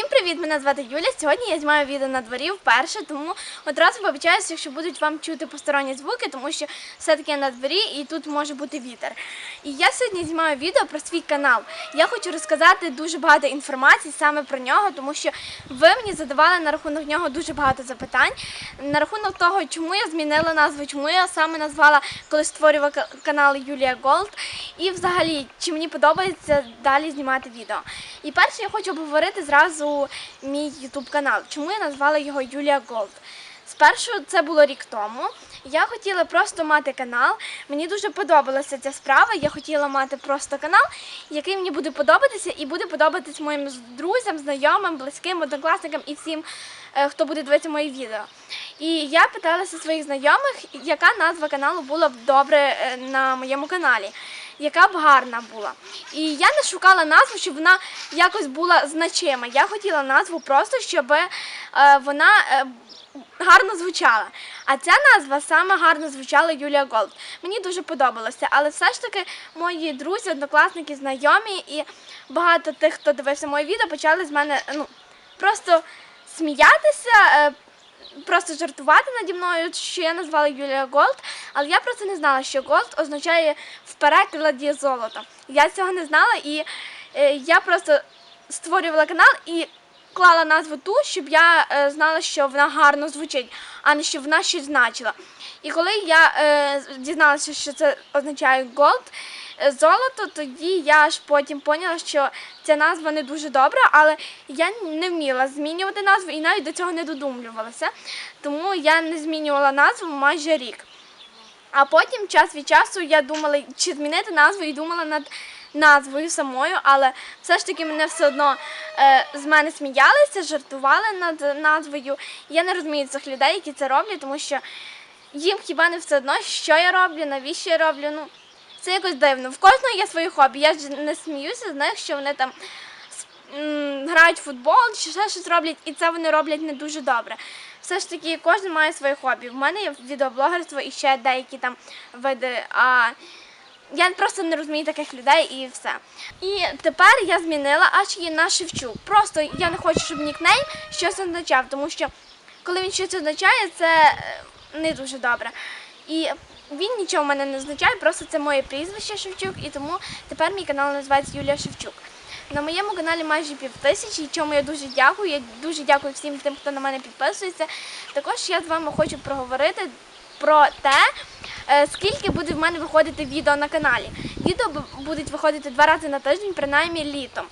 Всім привіт! Мене звати Юля. Сьогодні я знімаю відео на дворі вперше, тому одразу вибачаюся, якщо будуть вам чути посторонні звуки, тому що все-таки на дворі і тут може бути вітер. І я сьогодні знімаю відео про свій канал. Я хочу розказати дуже багато інформації саме про нього, тому що ви мені задавали на рахунок нього дуже багато запитань. На рахунок того, чому я змінила назву, чому я саме назвала, коли створювала ка- канал Юлія Голд, і взагалі, чи мені подобається далі знімати відео. І перше я хочу обговорити зразу мій YouTube канал. Чому я назвала його Юлія Голд? Спершу це було рік тому. Я хотіла просто мати канал. Мені дуже подобалася ця справа. Я хотіла мати просто канал, який мені буде подобатися, і буде подобатись моїм друзям, знайомим, близьким, однокласникам і всім, е, хто буде дивитися мої відео. І я питалася своїх знайомих, яка назва каналу була б добре е, на моєму каналі, яка б гарна була. І я не шукала назву, щоб вона якось була значима. Я хотіла назву просто, щоб е, вона. е, гарно звучала. А ця назва саме гарно звучала Юлія Голд. Мені дуже подобалося, але все ж таки мої друзі, однокласники, знайомі і багато тих, хто дивився моє відео, почали з мене ну, просто сміятися. Просто жартувати наді мною, що я назвала Юлія Голд, але я просто не знала, що Голд означає в перекладі золото. Я цього не знала, і е, я просто створювала канал і клала назву ту, щоб я е, знала, що вона гарно звучить, а не щоб вона щось значила. І коли я е, дізналася, що це означає е, золото, тоді я аж потім поняла, що ця назва не дуже добра, але я не вміла змінювати назву і навіть до цього не додумлювалася. Тому я не змінювала назву майже рік. А потім час від часу я думала, чи змінити назву і думала над назвою самою, але все ж таки мене все одно е, з мене сміялися, жартували над назвою. Я не розумію цих людей, які це роблять, тому що їм хіба не все одно, що я роблю, навіщо я роблю. Ну, це якось дивно. В кожного є свої хобі. Я ж не сміюся з них, що вони там грають в футбол чи ще щось роблять, і це вони роблять не дуже добре. Все ж таки, кожен має своє хобі. В мене є відеоблогерство і ще деякі там види. А я просто не розумію таких людей і все. І тепер я змінила аж її на Шевчук. Просто я не хочу, щоб нікнейм щось означав, тому що коли він щось означає, це е, не дуже добре. І він нічого в мене не означає, просто це моє прізвище Шевчук, і тому тепер мій канал називається Юлія Шевчук. На моєму каналі майже пів тисячі, чому я дуже дякую. Я дуже дякую всім тим, хто на мене підписується. Також я з вами хочу проговорити про те, скільки буде в мене виходити відео на каналі. Відео будуть виходити два рази на тиждень, принаймні літом.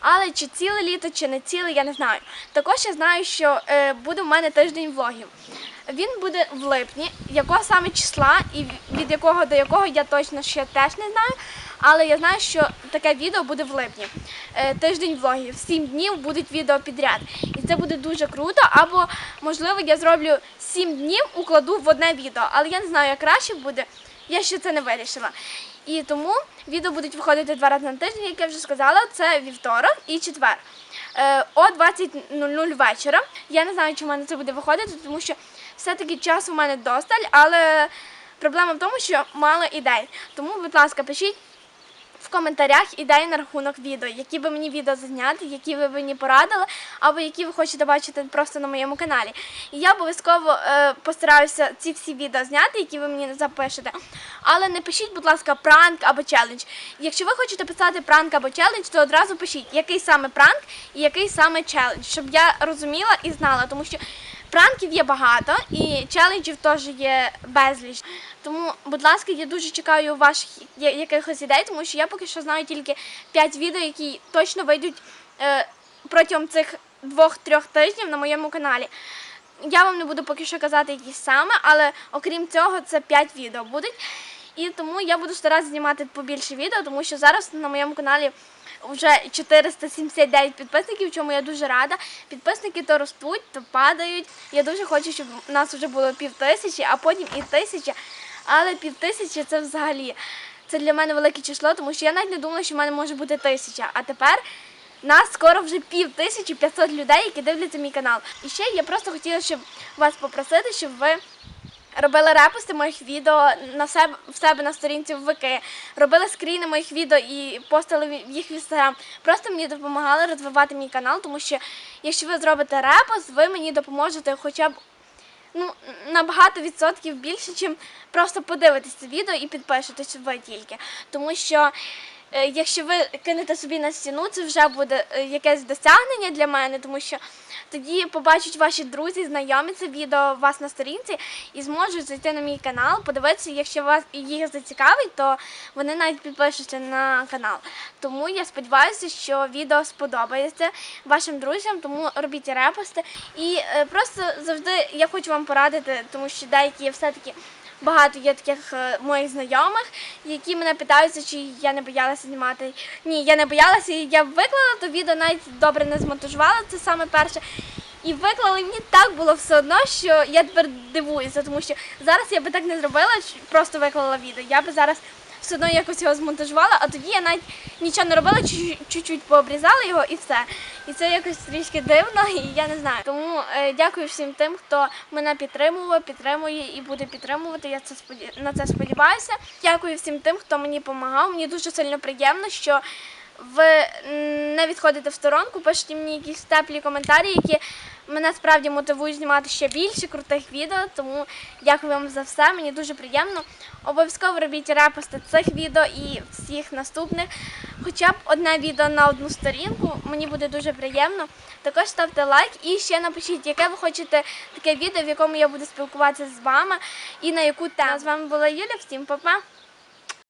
Але чи ціле літо, чи не ціле, я не знаю. Також я знаю, що е, буде в мене тиждень влогів. Він буде в липні, якого саме числа і від якого до якого я точно ще теж не знаю. Але я знаю, що таке відео буде в липні. Е, Тиждень влогів, сім днів будуть відео підряд. І це буде дуже круто. Або, можливо, я зроблю сім днів, укладу в одне відео. Але я не знаю, як краще буде. Я ще це не вирішила. І тому відео будуть виходити два рази на тиждень, як я вже сказала, це вівторок і четвер. Е, О 20.00 вечора. Я не знаю, чи в мене це буде виходити, тому що все-таки часу в мене досталь, але проблема в тому, що мало ідей. Тому, будь ласка, пишіть в коментарях ідеї на рахунок відео, які би мені відео зазняти, які ви мені порадили, або які ви хочете бачити просто на моєму каналі. І я обов'язково е, постараюся ці всі відео зняти, які ви мені запишете. Але не пишіть, будь ласка, пранк або челендж. Якщо ви хочете писати пранк або челендж, то одразу пишіть, який саме пранк і який саме челендж, щоб я розуміла і знала, тому що. Пранків є багато і челенджів теж є безліч. Тому, будь ласка, я дуже чекаю ваших якихось ідей, тому що я поки що знаю тільки 5 відео, які точно вийдуть е, протягом цих двох-трьох тижнів на моєму каналі. Я вам не буду поки що казати, які саме, але окрім цього, це 5 відео будуть. І тому я буду старатися знімати побільше відео, тому що зараз на моєму каналі вже 479 підписників, чому я дуже рада. Підписники то ростуть, то падають. Я дуже хочу, щоб у нас вже було пів тисячі, а потім і тисяча. Але пів тисячі це взагалі це для мене велике число, тому що я навіть не думала, що в мене може бути тисяча. А тепер нас скоро вже пів тисячі 500 людей, які дивляться мій канал. І ще я просто хотіла, щоб вас попросити, щоб ви робили репости моїх відео на себе в себе на сторінці в ВК, робили скріни моїх відео і постили їх в інстаграм. Просто мені допомагали розвивати мій канал, тому що якщо ви зробите репост, ви мені допоможете хоча б ну, набагато відсотків більше, чим просто подивитесь це відео і підпишетесь ви тільки. Тому що якщо ви кинете собі на стіну, це вже буде е, якесь досягнення для мене, тому що тоді побачать ваші друзі, знайомі це відео у вас на сторінці і зможуть зайти на мій канал, подивитися, якщо вас їх зацікавить, то вони навіть підпишуться на канал. Тому я сподіваюся, що відео сподобається вашим друзям, тому робіть репости. І е, просто завжди я хочу вам порадити, тому що деякі все-таки. Багато є таких е, моїх знайомих, які мене питаються, чи я не боялася знімати. Ні, я не боялася, я виклала то відео, навіть добре не змонтажувала, це саме перше. І виклали, мені так було все одно, що я тепер дивуюся, тому що зараз я би так не зробила, просто виклала відео. Я би зараз все одно якось його змонтажувала, а тоді я навіть нічого не робила, чуть- чуть-чуть пообрізала його і все. І це якось трішки дивно, і я не знаю. Тому е, дякую всім тим, хто мене підтримував, підтримує і буде підтримувати. Я це на це сподіваюся. Дякую всім тим, хто мені допомагав. Мені дуже сильно приємно, що ви не відходите в сторонку, пишете мені якісь теплі коментарі, які мене справді мотивують знімати ще більше крутих відео. Тому дякую вам за все. Мені дуже приємно. Обов'язково робіть репости цих відео і всіх наступних. Хоча б одне відео на одну сторінку. Мені буде дуже приємно. Також ставте лайк і ще напишіть, яке ви хочете таке відео, в якому я буду спілкуватися з вами і на яку тему. З вами була Юля. Всім па-па!